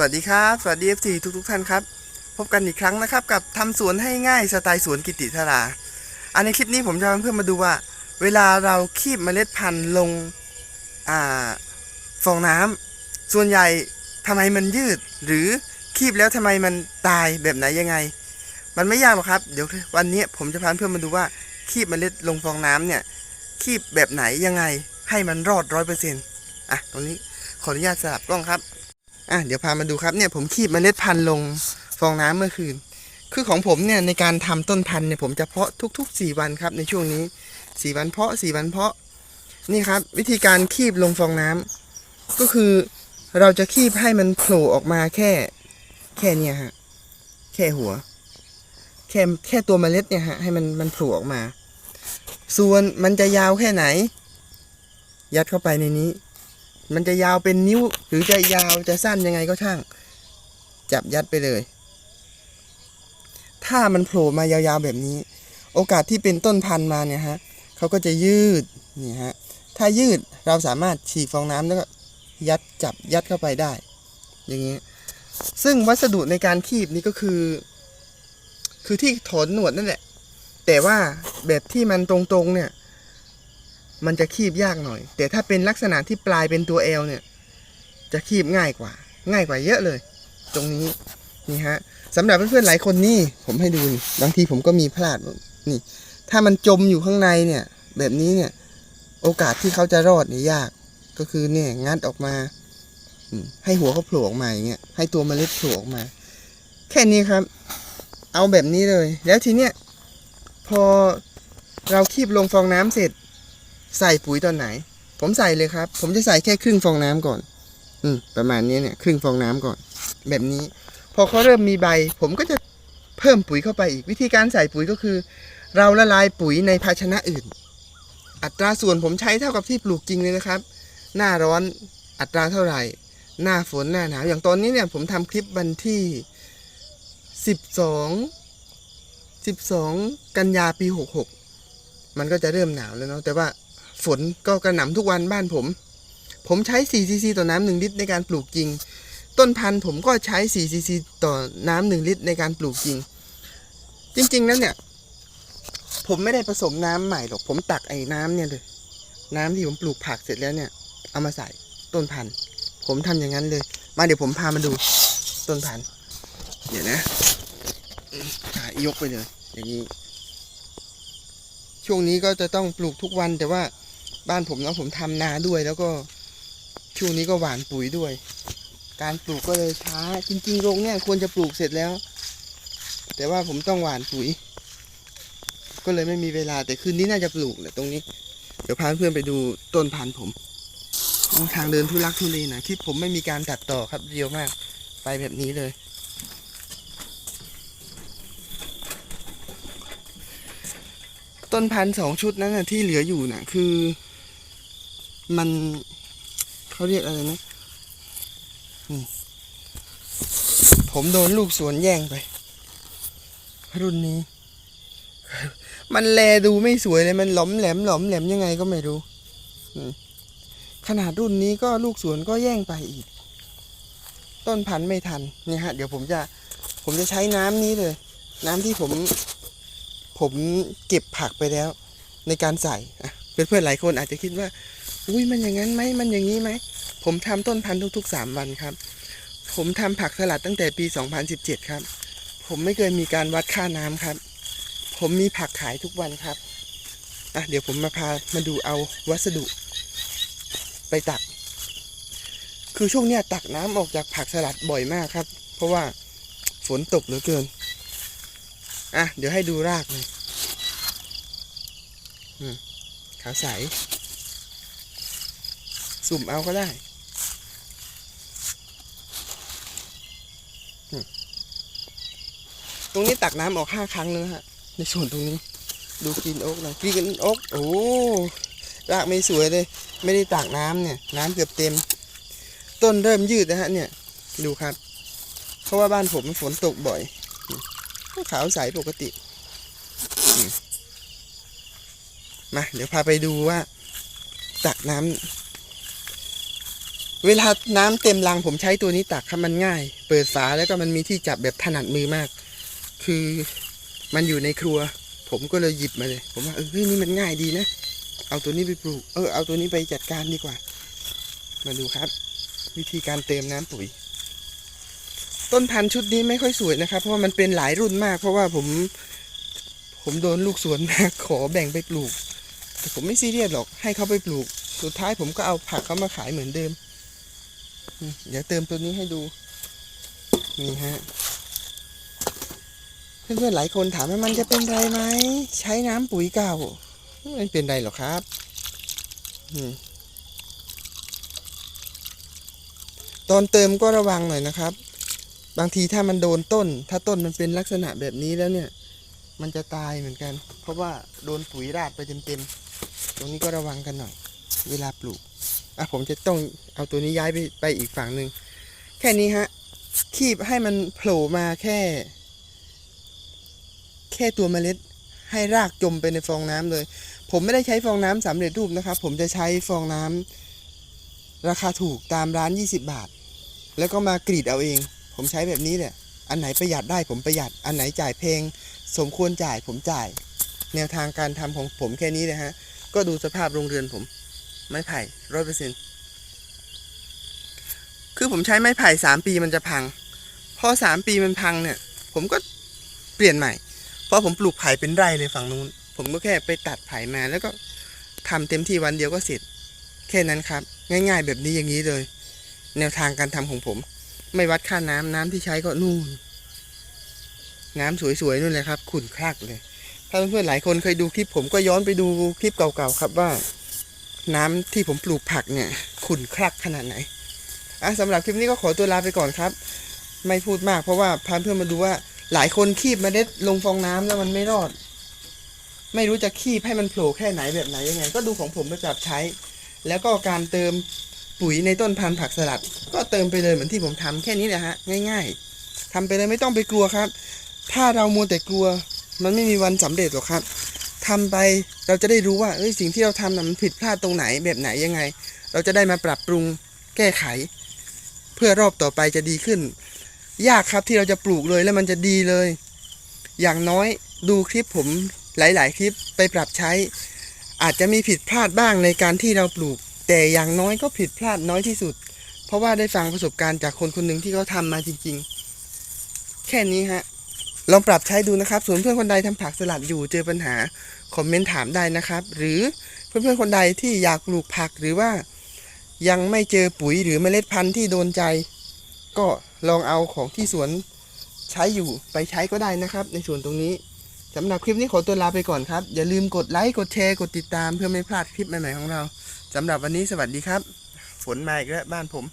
วัสดีครับ สวัสดี FC ทุกทุกๆท่านครับ พบกันอีกครั้งนะครับ กับทำสวนให้ง่ายสไตล์สวนกิติธาราอันในคลิปนี้ผมจะมาเพื่อมาดูว่า เวลาเราคีบเมล็ดพันธุ์ลงอ่าฟองน้ำส่วนใหญ่ทำไมมันยืด หรือคีบแล้วทำไมมันตายแบบไหนยังไง มันไม่ยากหรอกครับ เดี๋ยววันนี้ผมจะพาเพื่อนมาดูว่าคีบเมล็ดลงฟองน้ำเนี่ยคีบแบบไหนยังไง ให้มันรอดร้อยเปอร์เซ็นต์อะตรงนี้ขออนุญาตสลับกล้องครับ อะเดี๋ยวพามาดูครับเนี่ยผมคีบเมล็ดพันธุ์ลงฟองน้ำเมื่อคืน คือของผมเนี่ยในการทำต้นพันธุ์เนี่ยผมจะเพาะทุกๆ 4 วันครับในช่วงนี้ 4 วันเพาะ 4 วันเพาะ นี่ครับ วิธีการคีบลงฟองน้ำก็คือเราจะคีบให้มันโผล่ออกมาแค่แค่เนี่ยฮะแค่หัว แค่แค่ตัวเมล็ดเนี่ยฮะให้มันมันโผล่ออกมา ส่วนมันจะยาวแค่ไหน ยัดเข้าไปในนี้ มันจะยาวเป็นนิ้ว หรือจะยาวจะสั้นยังไงก็ช่าง จับยัดไปเลย ถ้ามันโผล่มายาวๆแบบนี้ โอกาสที่เป็นต้นพันธุ์มาเนี่ยฮะเขาก็จะยืดนี่ฮะถ้ายืดเราสามารถฉีกฟองน้ำแล้วก็ยัดจับยัดเข้าไปได้ อย่างนี้ ซึ่งวัสดุในการคีบนี่ก็คือ คือที่ถอนหนวดนั่นแหละ แต่ว่าแบบที่มันตรงๆเนี่ย มันจะคีบยากหน่อย แต่ถ้าเป็นลักษณะที่ปลายเป็นตัว L เนี่ย จะคีบง่ายกว่า ง่ายกว่าเยอะเลย ตรงนี้นี่ฮะสำหรับเพื่อนๆหลายคนนี่ผมให้ดูนี่บางทีผมก็มีพลาดนี่ ถ้ามันจมอยู่ข้างในเนี่ย แบบนี้เนี่ย โอกาสที่เขาจะรอดเนี่ยยาก ก็คือเนี่ยงัดออกมาให้หัวเขาโผล่ออกมาอย่างเงี้ยให้ตัวเมล็ดโผล่ออกมา แค่นี้ครับ เอาแบบนี้เลย แล้วทีเนี้ยพอเราคีบลงฟองน้ำเสร็จ ใส่ปุ๋ยตอนไหน ผมใส่เลยครับ ผมจะใส่แค่ครึ่งฟองน้ำก่อน อืมประมาณนี้เนี่ย ครึ่งฟองน้ำก่อน แบบนี้ พอเขาเริ่มมีใบ ผมก็จะเพิ่มปุ๋ยเข้าไปอีก วิธีการใส่ปุ๋ยก็คือ เราละลายปุ๋ยในภาชนะอื่น อัตราส่วนผมใช้เท่ากับที่ปลูกจริงเลยนะครับ หน้าร้อนอัตราเท่าไหร่ หน้าฝนหน้าหนาวอย่างตอนนี้เนี่ย ผมทำคลิปวันที่ 12 12 กันยาปี 66 มันก็จะเริ่มหนาวแล้วเนาะแต่ว่า ฝนก็กระหน่ำทุกวันบ้านผม ผมใช้ 4 ซีซีต่อน้ำหนึ่งลิตรในการปลูกจริง ต้นพันธุ์ผมก็ใช้ 4 ซีซีต่อน้ำหนึ่งลิตรในการปลูกจริง จริง ๆ แล้วเนี่ย ผมไม่ได้ผสมน้ำใหม่หรอก ผมตักไอ้น้ำเนี่ยเลย น้ำที่ผมปลูกผักเสร็จแล้วเนี่ย เอามาใส่ต้นพันธุ์ ผมทำอย่างนั้นเลย มาเดี๋ยวผมพามาดูต้นพันธุ์ เดี๋ยวนะอะยกไปเลย อย่างนี้ช่วงนี้ก็จะต้องปลูกทุกวันแต่ว่า บ้านผมเนาะผมทำนาด้วยแล้วก็ช่วงนี้ก็หว่านปุ๋ยด้วย การปลูกก็เลยช้า จริงๆโรงเนี่ยควรจะปลูกเสร็จแล้ว แต่ว่าผมต้องหว่านปุ๋ย ก็เลยไม่มีเวลาแต่คืนนี้น่าจะปลูกแหละตรงนี้ เดี๋ยวพาเพื่อนไปดูต้นพันธุ์ผมทางเดินทุลักทุเลหนะที่ผมไม่มีการตัดต่อครับเรียวมาก ไปแบบนี้เลย ต้นพันธุ์สองชุดนั้นนะที่เหลืออยู่น่ะ คือ มันเขาเรียกอะไรนะนี่ผมโดนลูกสวนแย่งไป รุ่นนี้ มันแลดูไม่สวยเลยมันหลอมแหลมหลอมแหลมยังไงก็ไม่รู้ขนาดรุ่นนี้ก็ลูกสวนก็แย่งไปอีก ต้นพันธุ์ไม่ทันเนี่ยฮะ เดี๋ยวผมจะ ผมจะใช้น้ำนี้เลย น้ำที่ผม ผมเก็บผักไปแล้ว ในการใส่เพื่อนๆหลายคนอาจจะคิดว่า อุ้ยมันอย่างนั้นไหมมันอย่างนี้ไหม ผมทำต้นพันธุ์ทุกๆ 3 วันครับ ผมทำผักสลัดตั้งแต่ปี 2017 ครับ ผมไม่เคยมีการวัดค่าน้ำครับ ผมมีผักขายทุกวันครับอะเดี๋ยวผมมาพามาดูเอาวัสดุ ไปตัก คือช่วงเนี้ยตักน้ำออกจากผักสลัดบ่อยมากครับ เพราะว่าฝนตกเหลือเกินอะเดี๋ยวให้ดูรากเลยอืมขาวใส สุ่มเอาก็ได้ตรงนี้ตักน้ำออกห้าครั้งแล้วนะฮะ ในส่วนตรงนี้ ดูกรีนโอ๊กน่อยกรีนโอ๊กโอ้รากไม่สวยเลย ไม่ได้ตักน้ำเนี่ย น้ำเกือบเต็ม ต้นเริ่มยืดนะฮะเนี่ย ดูครับ เพราะว่าบ้านผมฝนตกบ่อย ขาวใสปกติ มา เดี๋ยวพาไปดูว่า ตักน้ำ เวลาน้ำเต็มรังผมใช้ตัวนี้ตักครับมันง่าย เปิดฝาแล้วก็มันมีที่จับแบบถนัดมือมาก คือมันอยู่ในครัว ผมก็เลยหยิบมาเลย ผมว่าเออนี่มันง่ายดีนะ เอาตัวนี้ไปปลูก เออเอาตัวนี้ไปจัดการดีกว่า มาดูครับ วิธีการเติมน้ำปุ๋ย ต้นพันธุ์ชุดนี้ไม่ค่อยสวยนะครับ เพราะว่ามันเป็นหลายรุ่นมาก เพราะว่าผม ผมโดนลูกสวนมาขอแบ่งไปปลูก แต่ผมไม่ซีเรียสหรอกให้เขาไปปลูก สุดท้ายผมก็เอาผักเขามาขายเหมือนเดิม เดี๋ยวเติมตัวนี้ให้ดู นี่ฮะ เพื่อนๆหลายคนถามว่ามันจะเป็นไรไหม ใช้น้ำปุ๋ยเก่าไม่เป็นไรหรอกครับตอนเติมก็ระวังหน่อยนะครับ บางทีถ้ามันโดนต้น ถ้าต้นมันเป็นลักษณะแบบนี้แล้วเนี่ย มันจะตายเหมือนกัน เพราะว่าโดนปุ๋ยราดไปเต็มๆ ตรงนี้ก็ระวังกันหน่อย เวลาปลูก อะผมจะต้องเอาตัวนี้ย้ายไปไปอีกฝั่งหนึ่งแค่นี้ฮะคีบให้มันโผล่มาแค่ แค่ตัวเมล็ดให้รากจมไปในฟองน้ำเลย ผมไม่ได้ใช้ฟองน้ำสำเร็จรูปนะครับ ผมจะใช้ฟองน้ำราคาถูกตามร้าน 20 บาท แล้วก็มากรีดเอาเอง ผมใช้แบบนี้แหละอันไหนประหยัดได้ผมประหยัด อันไหนจ่ายเพลง สมควรจ่ายผมจ่าย แนวทางการทำของผมแค่นี้นะฮะ ก็ดูสภาพโรงเรือนผม ไม้ไผ่ร้อยเปอร์เซ็นคือผมใช้ไม้ไผ่สามปีมันจะพัง พอสามปีมันพังเนี่ย ผมก็เปลี่ยนใหม่ เพราะผมปลูกไผ่เป็นไร่เลยฝั่งนู้น ผมก็แค่ไปตัดไผ่มาแล้วก็ทำเต็มที่วันเดียวก็เสร็จ แค่นั้นครับ ง่าย ๆ แบบนี้อย่างนี้เลย แนวทางการทำของผม ไม่วัดค่าน้ำน้ำที่ใช้ก็นู่น น้ำสวยๆนู่นเลยครับขุ่นคลักเลย ถ้าเพื่อนๆหลายคนเคยดูคลิปผมก็ย้อนไปดูคลิปเก่าๆครับว่า น้ำที่ผมปลูกผักเนี่ยขุ่นคลักขนาดไหนอะสำหรับคลิปนี้ก็ขอตัวลาไปก่อนครับ ไม่พูดมากเพราะว่าพาเพื่อนมาดูว่าหลายคนคีบเมล็ดลงฟองน้ำแล้วมันไม่รอด ไม่รู้จะคีบให้มันโผล่แค่ไหนแบบไหนยังไง ก็ดูของผมไปปรับใช้ แล้วก็การเติมปุ๋ยในต้นพันธุ์ผักสลัด ก็เติมไปเลยเหมือนที่ผมทำแค่นี้แหละฮะง่าย ๆทำไปเลยไม่ต้องไปกลัวครับ ถ้าเรามัวแต่กลัว มันไม่มีวันสำเร็จหรอกครับทำไป เราจะได้รู้ว่าเอ้ยสิ่งที่เราทำน่ะมันผิดพลาดตรงไหนแบบไหนยังไง เราจะได้มาปรับปรุงแก้ไข เพื่อรอบต่อไปจะดีขึ้น ยากครับที่เราจะปลูกเลยแล้วมันจะดีเลย อย่างน้อยดูคลิปผมหลาย ๆ คลิปไปปรับใช้ อาจจะมีผิดพลาดบ้างในการที่เราปลูก แต่อย่างน้อยก็ผิดพลาดน้อยที่สุด เพราะว่าได้ฟังประสบการณ์จากคนคนหนึ่งที่เขาทำมาจริง ๆ แค่นี้ฮะ ลองปรับใช้ดูนะครับ ส่วนเพื่อนคนใดทำผักสลัดอยู่เจอปัญหาคอมเมนต์ถามได้นะครับ หรือเพื่อนๆคนใดที่อยากปลูกผักหรือว่ายังไม่เจอปุ๋ยหรือเมล็ดพันธุ์ที่โดนใจ ก็ลองเอาของที่สวนใช้อยู่ไปใช้ก็ได้นะครับ ในส่วนตรงนี้สำหรับคลิปนี้ขอตัวลาไปก่อนครับ อย่าลืมกดไลค์กดแชร์กดติดตามเพื่อไม่พลาดคลิปใหม่ๆของเราสำหรับวันนี้สวัสดีครับ ฝนมาอีกแล้วบ้านผม